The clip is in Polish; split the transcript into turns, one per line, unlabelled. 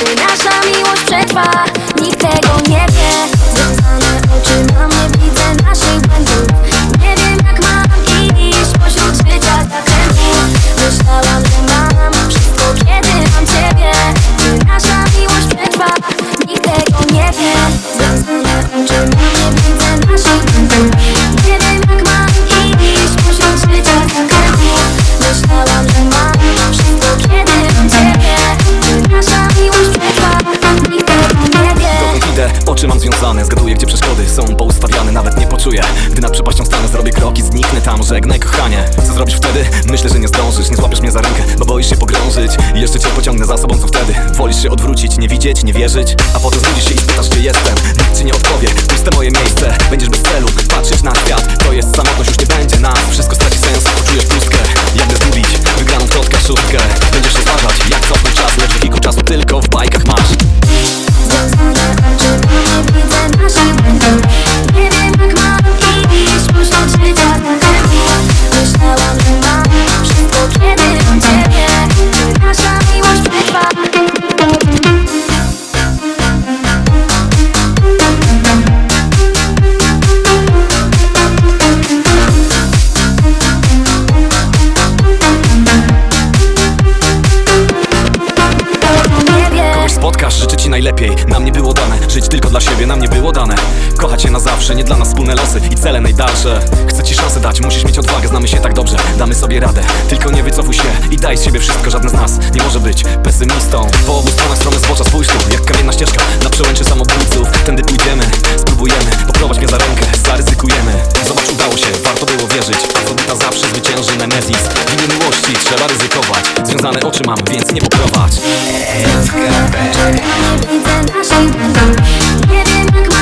tonight.
Mam związane, zgaduję gdzie przeszkody są poustawiane Nawet nie poczuję, gdy nad przepaścią stanę Zrobię kroki, zniknę tam, żegnaj kochanie. Co zrobisz wtedy? Myślę, że nie zdążysz Nie złapiesz mnie za rękę, bo boisz się pogrążyć. I jeszcze cię pociągnę za sobą, co wtedy? Wolisz się odwrócić, nie widzieć, nie wierzyć? A potem zbudzisz się i spytasz, gdzie jestem? Nikt ci nie odpowie, puste moje miejsce. Będziesz bez celu, patrzeć na najlepiej. Nam nie było dane, żyć tylko dla siebie Nam nie było dane, kochać się na zawsze Nie dla nas wspólne losy i cele najdalsze. Chcę ci szansę dać, musisz mieć odwagę Znamy się tak dobrze, damy sobie radę. Tylko nie wycofuj się i daj z siebie wszystko Żaden z nas nie może być pesymistą. Po obu stronach strony zbocza spójrz tu Jak kamienna ścieżka na przełęczy samobójców. Tędy pójdziemy, spróbujemy Poprowadź mnie za rękę, zaryzykujemy. Zobacz, udało się, warto było wierzyć. Kobieta zawsze zwycięży Nemezis Trzeba ryzykować Związane oczy mam, więc nie poprowadź
Nie widzę naszej błędów Nie wiem jak mam